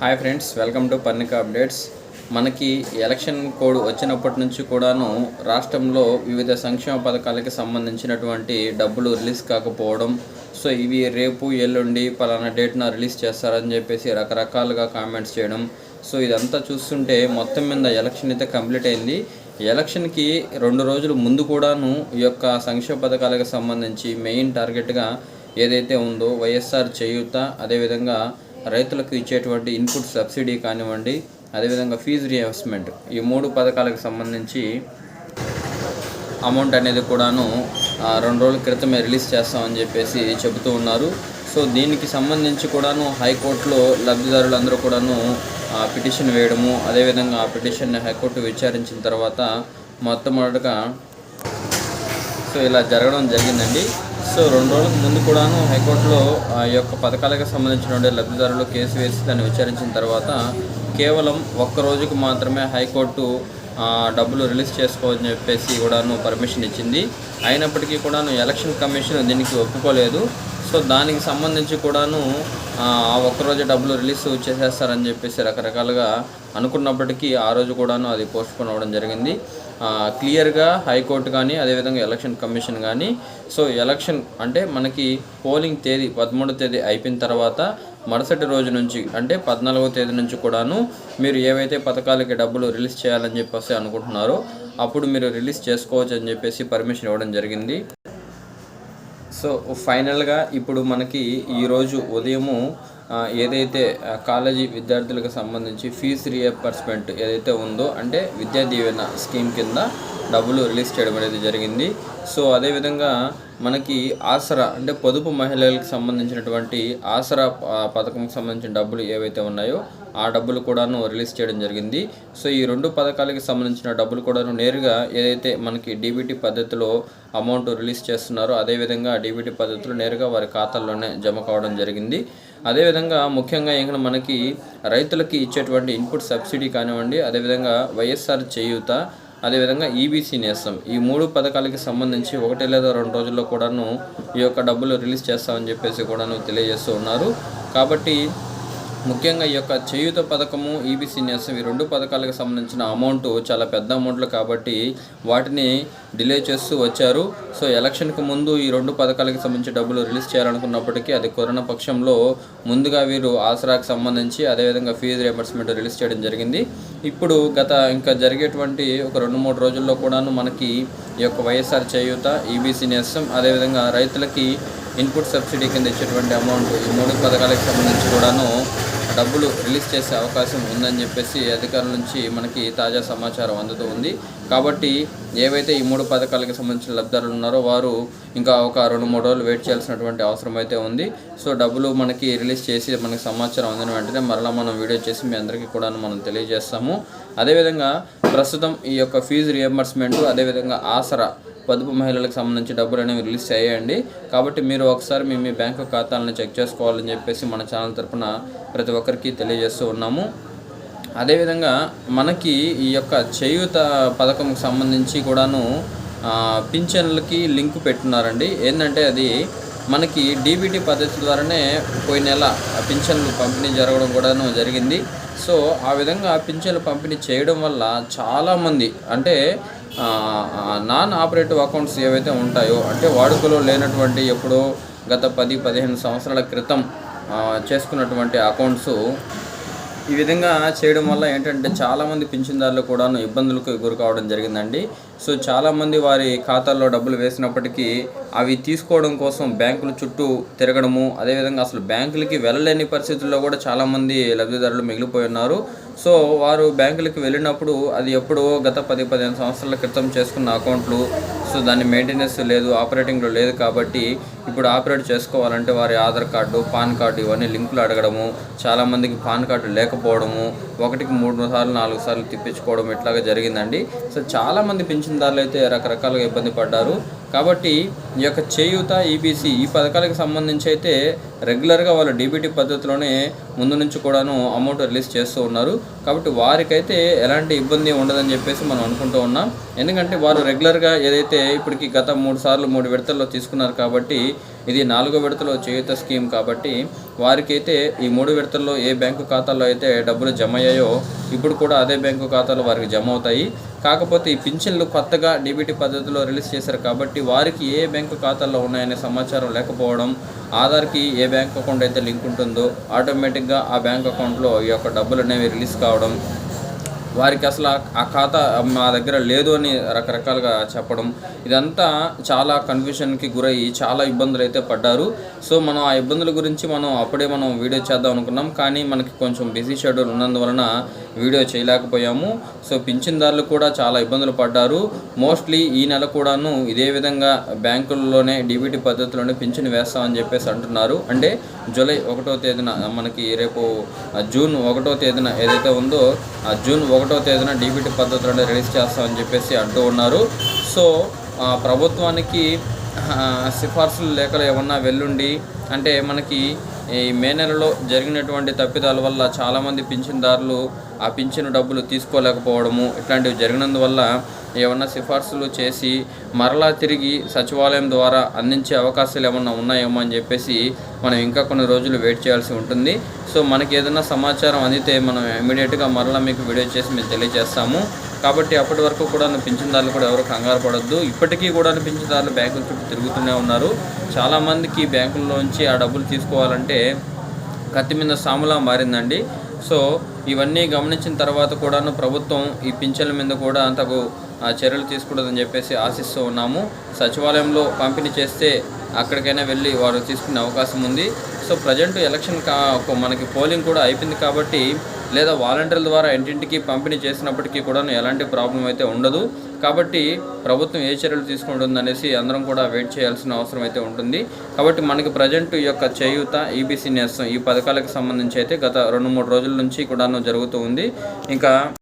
Hi friends welcome to Parnika updates. మనకి election code వచ్చినప్పటి నుంచి కూడాను రాష్ట్రంలో వివిధ సంక్షేమ పథకాలకి సంబంధించినటువంటి డబ్బులు రిలీజ్ కాకపోవడం సో ఇవి రేపు ఎల్లుండి పలానా డేట్న రిలీజ్ చేస్తారని చెప్పేసి రకరకాలుగా కామెంట్స్ చేయడం. సో ఇదంతా చూస్తుంటే మొత్తం మీద ఎలక్షన్ అయితే కంప్లీట్ అయింది. ఎలక్షన్కి రెండు రోజులు ముందు కూడాను ఈ యొక్క సంక్షేమ పథకాలకు సంబంధించి మెయిన్ టార్గెట్గా ఏదైతే ఉందో వైఎస్ఆర్ చేయూత అదేవిధంగా రైతులకు ఇచ్చేటువంటి ఇన్పుట్ సబ్సిడీ కానివ్వండి అదేవిధంగా ఫీజు రియంబర్స్మెంట్ ఈ మూడు పథకాలకు సంబంధించి అమౌంట్ అనేది కూడాను రెండు రోజుల క్రితమే రిలీజ్ చేస్తామని చెప్పేసి చెబుతూ ఉన్నారు. సో దీనికి సంబంధించి కూడాను హైకోర్టులో లబ్ధిదారులందరూ కూడాను ఆ, పిటిషన్ వేయడము అదేవిధంగా ఆ పిటిషన్ని హైకోర్టు విచారించిన తర్వాత మొట్టమొదటిగా సో ఇలా జరగడం జరిగిందండి. రెండు రోజుల ముందు కూడాను హైకోర్టులో ఆ యొక్క పథకాలకు సంబంధించిన లబ్ధిదారులు కేసు వేసి దాన్ని విచారించిన తర్వాత కేవలం ఒక్క రోజుకు మాత్రమే హైకోర్టు డబ్బులు రిలీజ్ చేసుకోవని చెప్పేసి కూడాను పర్మిషన్ ఇచ్చింది. అయినప్పటికీ కూడాను ఎలక్షన్ కమిషన్ దీనికి ఒప్పుకోలేదు. సో దానికి సంబంధించి కూడాను ఆ ఒక్కరోజు డబ్బులు రిలీజ్ చేసేస్తారని చెప్పేసి రకరకాలుగా అనుకున్నప్పటికీ ఆ రోజు కూడాను అది పోస్ట్పోన్ అవ్వడం జరిగింది. క్లియర్గా హైకోర్టు కానీ అదేవిధంగా ఎలక్షన్ కమిషన్ కానీ సో ఎలక్షన్ అంటే మనకి పోలింగ్ తేదీ పదమూడో తేదీ అయిపోయిన తర్వాత మరుసటి రోజు నుంచి అంటే పద్నాలుగో తేదీ నుంచి కూడాను మీరు ఏవైతే పథకాలకి డబ్బులు రిలీజ్ చేయాలని చెప్పేసి అనుకుంటున్నారో అప్పుడు మీరు రిలీజ్ చేసుకోవచ్చు అని చెప్పేసి పర్మిషన్ ఇవ్వడం జరిగింది. సో ఫైనల్గా ఇప్పుడు మనకి ఈరోజు ఉదయము ఏదైతే కాలేజీ విద్యార్థులకు సంబంధించి ఫీజు రియపర్స్మెంట్ ఏదైతే ఉందో అంటే విద్యా దీవెన స్కీమ్ కింద డబ్బులు రిలీజ్ చేయడం అనేది జరిగింది. సో అదేవిధంగా మనకి ఆసరా అంటే పొదుపు మహిళలకు సంబంధించినటువంటి ఆసరా పథకంకి సంబంధించిన డబ్బులు ఏవైతే ఉన్నాయో ఆ డబ్బులు కూడాను రిలీజ్ చేయడం జరిగింది. సో ఈ రెండు పథకాలకి సంబంధించిన డబ్బులు కూడాను నేరుగా ఏదైతే మనకి డీబీటీ పద్ధతిలో అమౌంట్ రిలీజ్ చేస్తున్నారో అదేవిధంగా డీబీటీ పద్ధతిలో నేరుగా వారి ఖాతాల్లోనే జమ కావడం జరిగింది. అదేవిధంగా ముఖ్యంగా ఇంకా మనకి రైతులకి ఇచ్చేటువంటి ఇన్పుట్ సబ్సిడీ కానివ్వండి అదేవిధంగా వైఎస్ఆర్ చేయూత అదేవిధంగా ఈబీసీ నేస్తం. ఈ మూడు పథకాలకి సంబంధించి ఒకటి లేదా రెండు రోజుల్లో కూడాను ఈ యొక్క డబ్బులు రిలీజ్ చేస్తామని చెప్పేసి కూడాను తెలియజేస్తూ ఉన్నారు. కాబట్టి ముఖ్యంగా ఈ యొక్క చేయూత పథకము ఈబీసీ న్యాసం ఈ రెండు పథకాలకు సంబంధించిన అమౌంట్ చాలా పెద్ద అమౌంట్లు కాబట్టి వాటిని డిలే చేస్తూ వచ్చారు. సో ఎలక్షన్కి ముందు ఈ రెండు పథకాలకు సంబంధించి డబ్బులు రిలీజ్ చేయాలనుకున్నప్పటికీ అది కరోనా పక్షంలో ముందుగా వీరు ఆసరాకు సంబంధించి అదేవిధంగా ఫీజు రియంబర్స్మెంట్ రిలీజ్ చేయడం జరిగింది. ఇప్పుడు గత ఇంకా జరిగేటువంటి ఒక రెండు మూడు రోజుల్లో కూడాను మనకి ఈ యొక్క వైఎస్ఆర్ చేయూత ఈబీసీ నేస్తం అదేవిధంగా రైతులకి ఇన్పుట్ సబ్సిడీ కింద ఇచ్చేటువంటి అమౌంట్ ఈ మూడు పథకాలకు సంబంధించి కూడాను డబ్బులు రిలీజ్ చేసే అవకాశం ఉందని చెప్పేసి అధికారుల నుంచి మనకి తాజా సమాచారం అందుతూ ఉంది. కాబట్టి ఏవైతే ఈ మూడు పథకాలకు సంబంధించిన లబ్ధిదారులు ఉన్నారో వారు ఇంకా ఒక రెండు మూడు రోజులు వెయిట్ చేయాల్సినటువంటి అవసరం అయితే ఉంది. సో డబ్బులు మనకి రిలీజ్ చేసి మనకి సమాచారం అందిన వెంటనే మరలా మనం వీడియో చేసి మీ అందరికీ కూడా మనం తెలియజేస్తాము. అదేవిధంగా ప్రస్తుతం ఈ యొక్క ఫీజు రియంబర్స్మెంట్ అదేవిధంగా ఆసరా పొదుపు మహిళలకు సంబంధించి డబ్బులు అనేవి రిలీజ్ చేయండి. కాబట్టి మీరు ఒకసారి మీ మీ బ్యాంకు ఖాతాలను చెక్ చేసుకోవాలని చెప్పేసి మన ఛానల్ తరపున ప్రతి ఒక్కరికి తెలియజేస్తూ ఉన్నాము. అదేవిధంగా మనకి ఈ యొక్క చేయూత పథకంకి సంబంధించి కూడాను పింఛన్లకి లింక్ పెట్టున్నారండి. ఏంటంటే అది మనకి డీబీటీ పద్ధతి ద్వారానే పోయిన నెల పింఛన్లు పంపిణీ జరగడం కూడాను జరిగింది. సో ఆ విధంగా పింఛన్లు పంపిణీ చేయడం వల్ల చాలామంది అంటే నాన్ ఆపరేటివ్ అకౌంట్స్ ఏవైతే ఉంటాయో అంటే వాడుకలో లేనటువంటి ఎప్పుడో గత పది పదిహేను సంవత్సరాల క్రితం చేసుకున్నటువంటి అకౌంట్స్ ఈ విధంగా చేయడం వల్ల ఏంటంటే చాలామంది పింఛన్దారులు కూడాను ఇబ్బందులకు గురి కావడం జరిగిందండి. సో చాలామంది వారి ఖాతాల్లో డబ్బులు వేసినప్పటికీ అవి తీసుకోవడం కోసం బ్యాంకుల చుట్టూ తిరగడము అదేవిధంగా అసలు బ్యాంకులకి వెళ్ళలేని పరిస్థితుల్లో కూడా చాలామంది లబ్ధిదారులు మిగిలిపోయి ఉన్నారు. సో వారు బ్యాంకులకి వెళ్ళినప్పుడు అది ఎప్పుడో గత పది పదిహేను సంవత్సరాల క్రితం చేసుకున్న అకౌంట్లు దాని మెయింటెనెన్స్ లేదు ఆపరేటింగ్లో లేదు కాబట్టి ఇప్పుడు ఆపరేట్ చేసుకోవాలంటే వారి ఆధార్ కార్డు పాన్ కార్డు ఇవన్నీ లింకులు అడగడము చాలామందికి పాన్ కార్డు లేకపోవడము ఒకటికి మూడు సార్లు నాలుగు సార్లు తిప్పించుకోవడం ఇట్లాగా జరిగిందండి. సో చాలామంది పింఛన్దారులు అయితే రకరకాలుగా ఇబ్బంది పడ్డారు. కాబట్టి ఈ యొక్క చేయూత ఈబీసీ ఈ పథకాలకు సంబంధించి అయితే రెగ్యులర్గా వాళ్ళు డీబీటీ పద్ధతిలోనే ముందు నుంచి కూడాను అమౌంట్ రిలీజ్ చేస్తూ ఉన్నారు. కాబట్టి వారికైతే ఎలాంటి ఇబ్బంది ఉండదని చెప్పేసి మనం అనుకుంటూ ఉన్నాం. ఎందుకంటే వారు రెగ్యులర్గా ఏదైతే ఇప్పటికి గత మూడు సార్లు మూడు విడతల్లో తీసుకున్నారు కాబట్టి ఇది నాలుగో విడతలో చేయూత స్కీమ్ కాబట్టి వారికైతే ఈ మూడు విడతల్లో ఏ బ్యాంకు ఖాతాలో అయితే డబ్బులు జమ అయ్యాయో ఇప్పుడు కూడా అదే బ్యాంకు ఖాతాలో వారికి జమ అవుతాయి. కాకపోతే ఈ పింఛన్లు కొత్తగా డీబీటీ పద్ధతిలో రిలీజ్ చేశారు కాబట్టి వారికి ఏ బ్యాంక్ బ్యాంకు ఖాతాల్లో ఉన్నాయనే సమాచారం లేకపోవడం ఆధార్కి ఏ బ్యాంక్ అకౌంట్ అయితే లింక్ ఉంటుందో ఆటోమేటిక్గా ఆ బ్యాంక్ అకౌంట్లో ఈ యొక్క డబ్బులు అనేవి రిలీజ్ కావడం వారికి అసలు ఆ- ఆ ఖాతా మా దగ్గర లేదు అని రకరకాలుగా చెప్పడం ఇదంతా చాలా కన్ఫ్యూషన్కి గురయ్యి చాలా ఇబ్బందులు అయితే పడ్డారు. సో మనం ఆ ఇబ్బందుల గురించి మనం అప్పుడే మనం వీడియో చేద్దాం అనుకున్నాం. కానీ మనకి కొంచెం బిజీ షెడ్యూల్ ఉన్నందువలన వీడియో చేయలేకపోయాము. సో పింఛన్దారులు కూడా చాలా ఇబ్బందులు పడ్డారు. మోస్ట్లీ ఈ నెల కూడాను ఇదే విధంగా బ్యాంకుల్లోనే డీబీటీ పద్ధతిలోనే పింఛన్ వేస్తామని చెప్పేసి అంటున్నారు. అంటే జూలై ఒకటో తేదీన మనకి రేపు జూన్ ఒకటో తేదీన ఏదైతే ఉందో ఆ జూన్ ఒకటో తేదీన డీబీటీ పద్ధతిలోనే రిలీజ్ చేస్తామని చెప్పేసి అంటూ ఉన్నారు. సో ప్రభుత్వానికి సిఫార్సులు లేఖలు ఏమన్నా వెళ్ళుండి అంటే మనకి ఈ మే నెలలో జరిగినటువంటి తప్పిదాల వల్ల చాలామంది పింఛన్దారులు ఆ పింఛను డబ్బులు తీసుకోలేకపోవడము ఇట్లాంటివి జరిగినందువల్ల ఏమన్నా సిఫార్సులు చేసి మరలా తిరిగి సచివాలయం ద్వారా అందించే అవకాశాలు ఏమన్నా ఉన్నాయేమో అని చెప్పేసి మనం ఇంకా కొన్ని రోజులు వెయిట్ చేయాల్సి ఉంటుంది. సో మనకి ఏదైనా సమాచారం అందితే మనం ఇమీడియట్గా మరలా మీకు వీడియో చేసి మేము తెలియజేస్తాము. కాబట్టి అప్పటి వరకు కూడా పింఛన్దారులు కూడా ఎవరు కంగారు పడొద్దు. ఇప్పటికీ కూడా పింఛన్దారులు బ్యాంకుల చుట్టూ తిరుగుతూనే ఉన్నారు. చాలామందికి బ్యాంకుల్లోంచి ఆ డబ్బులు తీసుకోవాలంటే కత్తి మీద సాములా మారిందండి. సో ఇవన్నీ గమనించిన తర్వాత కూడాను ప్రభుత్వం ఈ పింఛన్ల మీద కూడా అంతకు ఆ, చర్యలు తీసుకూడదని చెప్పేసి ఆశిస్తూ ఉన్నాము. సచివాలయంలో పంపిణీ చేస్తే అక్కడికైనా వెళ్ళి వారు తీసుకునే అవకాశం ఉంది. సో ప్రజెంట్ ఎలక్షన్ కా మనకి పోలింగ్ కూడా అయిపోయింది కాబట్టి లేదా వాలంటీర్ల ద్వారా ఇంటింటికి పంపిణీ చేసినప్పటికీ కూడా ఎలాంటి ప్రాబ్లం అయితే ఉండదు. కాబట్టి ప్రభుత్వం ఏ చర్యలు తీసుకుంటుంది అనేసి అందరం కూడా వెయిట్ చేయాల్సిన అవసరం అయితే ఉంటుంది. కాబట్టి మనకి ప్రజెంట్ ఈ యొక్క చేయూత ఈబీసీ నేస్తం ఈ పథకాలకు సంబంధించి అయితే గత రెండు మూడు రోజుల నుంచి కూడాను జరుగుతూ ఉంది. ఇంకా